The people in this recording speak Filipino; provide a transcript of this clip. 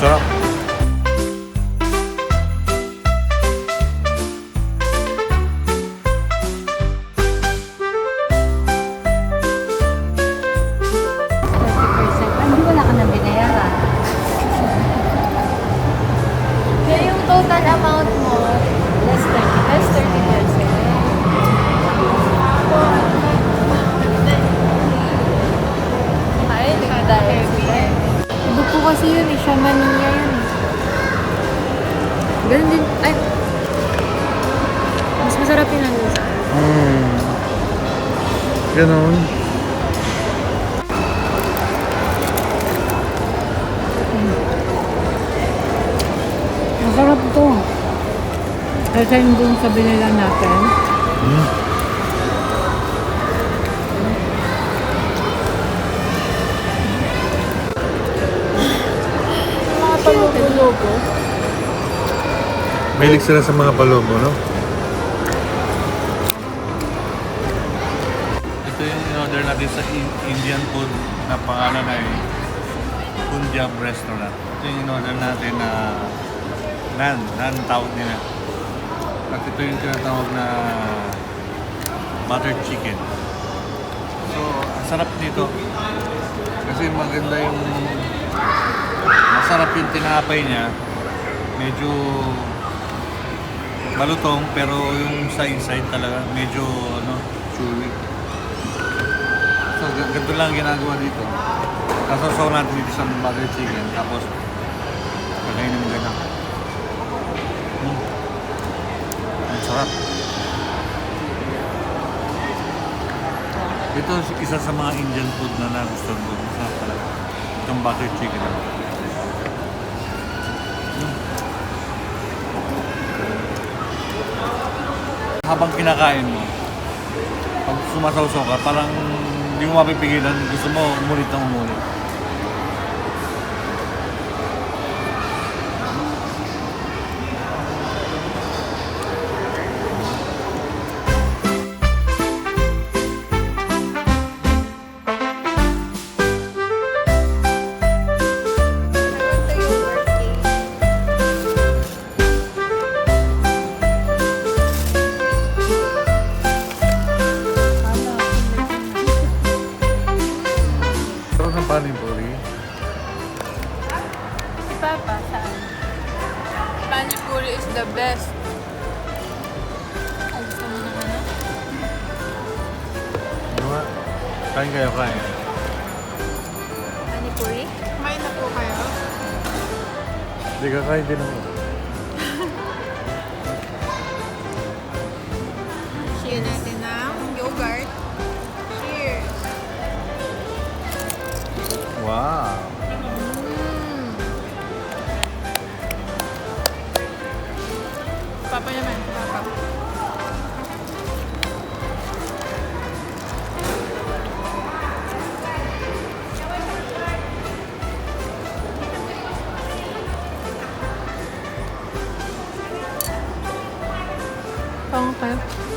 taraf Ganun din, ay, mas masarap yun lang sa akin. Mm. Ganun. Hmm. Masarap to. Kasi yung dun sa binila natin. Mm. Mga palubo-lubo. Mahilig sila sa mga palobo, no? Ito yung in-order natin sa In- Indian food na pangalan ay Punjab Restaurant. Ito yung in-order natin na nan, nan tawag nila. At ito yung tinatawag na butter chicken. So, ang sarap nito. Kasi maganda yung masarap yung tinapay niya. Medyo malutong pero yung sa inside talaga medyo ano chewy. So ganito lang ang ginagawa dito. Kasasaw natin dito sa butter chicken tapos kakainin mo ganyan. Mm. Ang sarap. Ito isa sa mga Indian food na nagustuhan ko. Masarap talaga. Itong butter chicken. Habang kinakain mo, pag sumasawsaw ka, parang hindi mo mapipigilan, gusto mo umulit ng umulit. Panipuri. Si Papa, saan? Panipuri is the best. Ay, gusto mo na ano? Nga? Kain kayo, kain. Panipuri? Kumain na po kayo. Hindi ka kain din ako. ว้าปรับไปยังไงปรับต้องแป